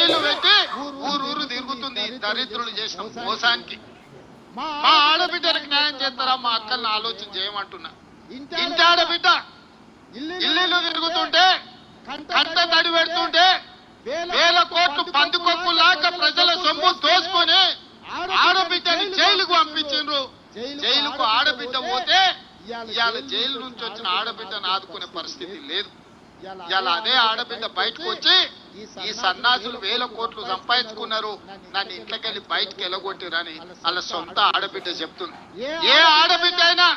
కన్నీళ్ళు పెట్టి ఊరు ఊరు తిరుగుతుంది దరిద్రులు చేసిన మోసానికి. మా ఆడబిడ్డలకు న్యాయం చేస్తారా? మా అక్కల్ని ఆలోచన చేయమంటున్నా. ఇంటి ఆడబిడ్డ ఇల్లు తిరుగుతుంటే కంట తడి పెడుతుంటే వేల కోట్లు పందుకొప్పులాక ప్రజల సొమ్ము తోసుకొని ఆడబిడ్డని జైలుకు పంపించిండ్రు. జైలుకు ఆడబిడ్డ పోతే ఇవాళ జైలు నుంచి వచ్చిన ఆడబిడ్డను ఆదుకునే పరిస్థితి లేదు. ఇవాళ అదే ఆడబిడ్డ బయటకు వచ్చి ఈ సన్నాసులు వేల కోట్లు సంపాదించుకున్నారు. నన్ను ఇంట్లోకెళ్ళి బయటకు వెళ్ళగొట్టిరని వాళ్ళ సొంత ఆడబిడ్డ చెప్తుంది ఏ ఆడబిడ్డ అయినా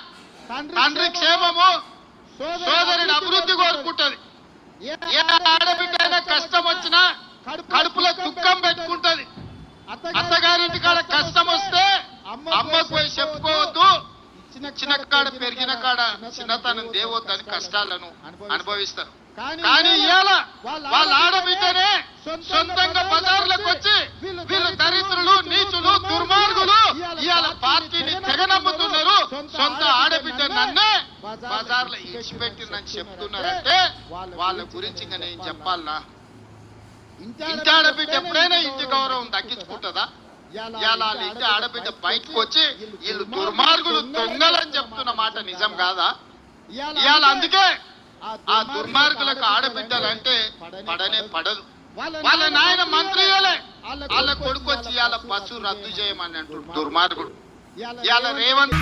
తండ్రి క్షేమము సోదరుడి అభివృద్ధి కోరుకుంటది. ఏ ఆడబిడ్డ అయినా కష్టం వచ్చినా కడుపులో దుఃఖం పెట్టుకుంటది. అత్తగారింటి కాడ కష్టం వస్తే అమ్మకు పోయి చెప్పుకోవద్దు చిన్న కాడ పెరిగిన కాడ చిన్నతనం దేవొద్దని కష్టాలను అనుభవిస్తారు. కానీ ఇవాళ వాళ్ళ ఆడబిడ్డనే సొంతంగా బజార్లకు వచ్చి వీళ్ళు దరిద్రులు నీచులు దుర్మార్గులు ఇవాళ పార్టీని తెగనమ్ముతున్నారు. సొంత ఆడబిడ్డ నన్నే బజార్లో ఇచ్చిపెట్టిందని చెప్తున్నారంటే వాళ్ళ గురించి ఇంకా నేను చెప్పాలనా ఇంటి ఆడబిడ్డ ఎప్పుడైనా ఇంటి గౌరవం తగ్గించుకుంటుందా? వాళ్ళ ఇంటి ఆడబిడ్డ బయటకు వచ్చి వీళ్ళు దుర్మార్గులు మాట నిజం కాదా? ఇవాళ అందుకే ఆ దుర్మార్గులకు ఆడబిడ్డలంటే పడనే పడదు. వాళ్ళ నాయన మంత్రిలే వాళ్ళ కొడుకు వచ్చి ఇవాళ బస్సు రద్దు చేయమని అంటుడు దుర్మార్గుడు. ఇవాళ రేవంత్